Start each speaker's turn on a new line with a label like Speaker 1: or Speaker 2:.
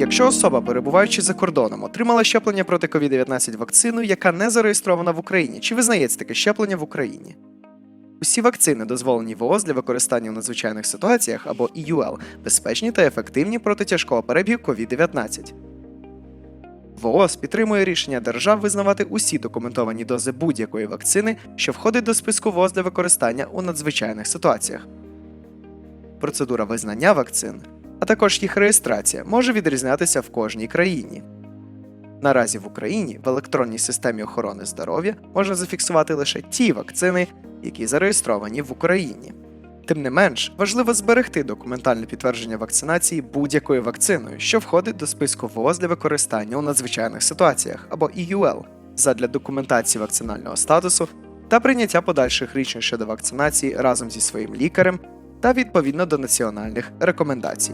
Speaker 1: Якщо особа, перебуваючи за кордоном, отримала щеплення проти COVID-19 вакциною, яка не зареєстрована в Україні, чи визнається таке щеплення в Україні? Усі вакцини, дозволені ВООЗ для використання в надзвичайних ситуаціях або EUL, безпечні та ефективні проти тяжкого перебігу COVID-19. ВООЗ підтримує рішення держав визнавати усі документовані дози будь-якої вакцини, що входить до списку ВООЗ для використання у надзвичайних ситуаціях. Процедура визнання вакцин, а також їх реєстрація може відрізнятися в кожній країні. Наразі в Україні в електронній системі охорони здоров'я можна зафіксувати лише ті вакцини, які зареєстровані в Україні. Тим не менш, важливо зберегти документальне підтвердження вакцинації будь-якою вакциною, що входить до списку ВООЗ для використання у надзвичайних ситуаціях або EUL, задля документації вакцинального статусу та прийняття подальших рішень щодо вакцинації разом зі своїм лікарем та відповідно до національних рекомендацій.